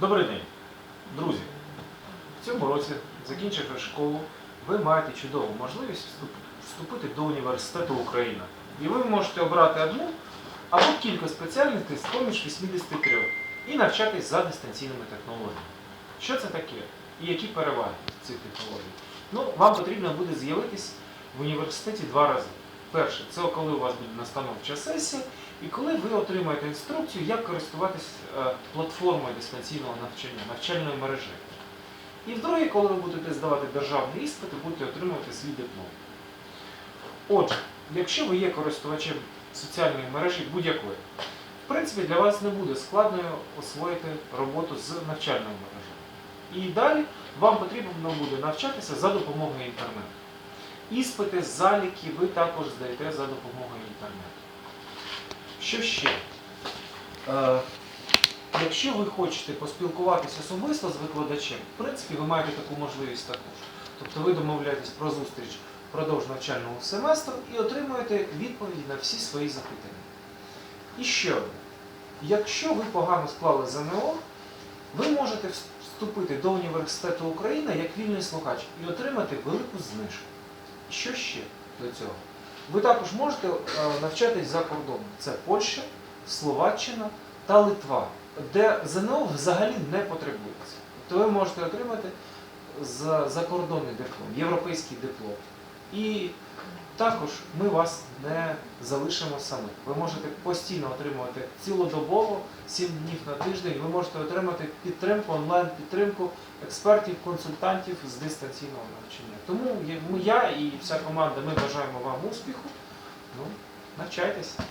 Добрий день, друзі. В цьому році, закінчивши школу, ви маєте чудову можливість вступити до університету Україна. І ви можете обрати одну або кілька спеціальностей з поміж 83 і навчатись за дистанційними технологіями. Що це таке? І які переваги цих технологій? Ну, вам потрібно буде з'явитись в університеті два рази. Перше, це коли у вас буде настановча сесія, і коли ви отримаєте інструкцію, як користуватись е, платформою дистанційного навчання, навчальною мережею. І вдруге, коли ви будете здавати державний іспит, ви будете отримувати свій диплом. Отже, якщо ви є користувачем соціальної мережі будь-якої, в принципі, для вас не буде складною освоїти роботу з навчальною мережею. І далі вам потрібно буде навчатися за допомогою інтернету. Іспити, заліки ви також здаєте за допомогою інтернету. Що ще? Е, якщо ви хочете поспілкуватися особисто з викладачем, в принципі, ви маєте таку можливість також. Тобто ви домовляєтесь про зустріч впродовж навчального семестру і отримуєте відповіді на всі свої запитання. І ще одне. Якщо ви погано склали ЗНО, ви можете вступити до університету України як вільний слухач і отримати велику знижку. Що ще до цього? Ви також можете е, навчатись за кордоном. Це Польща, Словаччина та Литва, де ЗНО взагалі не потребується. Тобто ви можете отримати закордонний диплом, європейський диплом. І також ми вас не залишимо самих. Ви можете постійно отримувати цілодобово, 7 днів на тиждень. Ви можете отримати підтримку, онлайн-підтримку експертів, консультантів з дистанційного навчання. Тому я- і вся команда ми бажаємо вам успіху. Ну, навчайтеся.